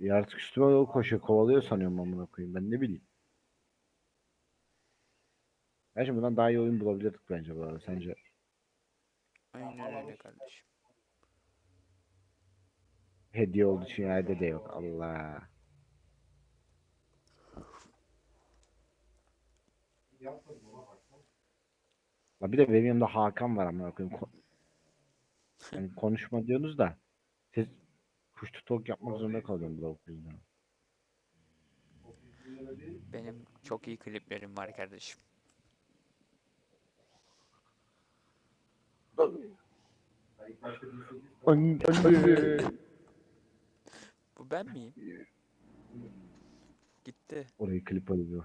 Yaratık üstüme doğru koşuyor. Kovalıyor sanıyorum amına koyayım. Ben ne bileyim. Gerçi bundan daha iyi oyun bulabilirdik bence bu arada. Sence? Aynen öyle kardeşim. Hediye olduğu için yerde de yok. Allah. La bir de benim yanımda Hakan var amına koyayım. Ko- yani konuşma diyorsunuz da siz push to talk yapmak zorunda kalıyorum bu yüzden. Benim çok iyi kliplerim var kardeşim. Bu ben miyim? Gitti. Orayı klip alıyor.